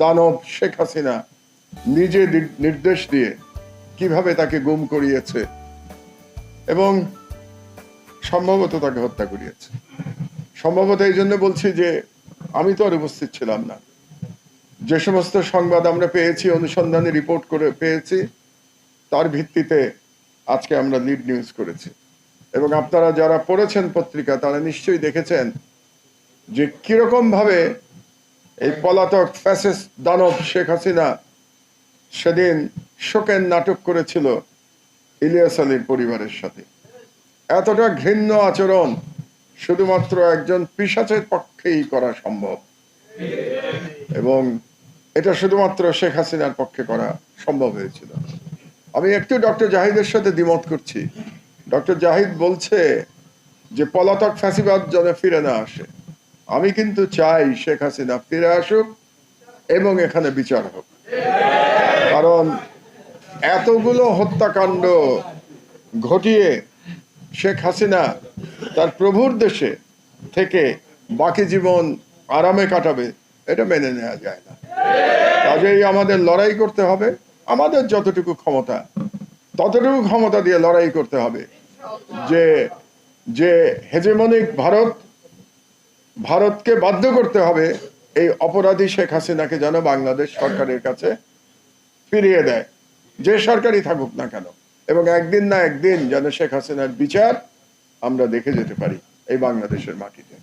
দানব শেখ হাসিনা নিজে নির্দেশ দিয়ে কীভাবে তাকে গুম করিয়েছে এবং সম্ভবত তাকে হত্যা করিয়েছে। সম্ভবত এই জন্য বলছি যে আমি তো আর উপস্থিত ছিলাম না। যে সমস্ত সংবাদ আমরা পেয়েছি, অনুসন্ধানে রিপোর্ট করে পেয়েছি, তার ভিত্তিতে আজকে আমরা লিড নিউজ করেছি। এবং আপনারা যারা পড়েছেন পত্রিকা, তারা নিশ্চয়ই দেখেছেন যে কীরকম ভাবে এই পলাতক ফ্যাসিস্ট দানব শেখ হাসিনা সেদিন শোকের নাটক করেছিল ইলিয়াস আলীর পরিবারের সাথে। এতটা ঘৃণ্য আচরণ শুধুমাত্র একজন পিসাচের পক্ষেই করা সম্ভব। এবং এটা শুধুমাত্র শেখ হাসিনার পক্ষে করা সম্ভব হয়েছিল। আমি একটু ডক্টর জাহিদের সাথে দ্বিমত করছি। ডক্টর জাহিদ বলছে যে পলাতক ফ্যাসিবাদ যেন ফিরে না আসে। আমি কিন্তু চাই শেখ হাসিনা ফিরে আসুক এবং এখানে বিচার হোক। কারণ এতগুলো হত্যাকাণ্ড ঘটিয়ে শেখ হাসিনা তার প্রভুর দেশে থেকে বাকি জীবন আরামে কাটাবে, এটা মেনে নেওয়া যায় না। কাজেই আমাদের লড়াই করতে হবে। আমাদের যতটুকু ক্ষমতা, ততটুকু ক্ষমতা দিয়ে লড়াই করতে হবে। যে যে হেজেমনিক ভারত ভারতকে বাধ্য করতে হবে এই অপরাধী শেখ হাসিনাকে যেন বাংলাদেশ সরকারের কাছে ফিরিয়ে দেয়। যে সরকারই থাকুক না কেন। এবং একদিন না একদিন যেন শেখ হাসিনার বিচার আমরা দেখে যেতে পারি এই বাংলাদেশের মাটিতে।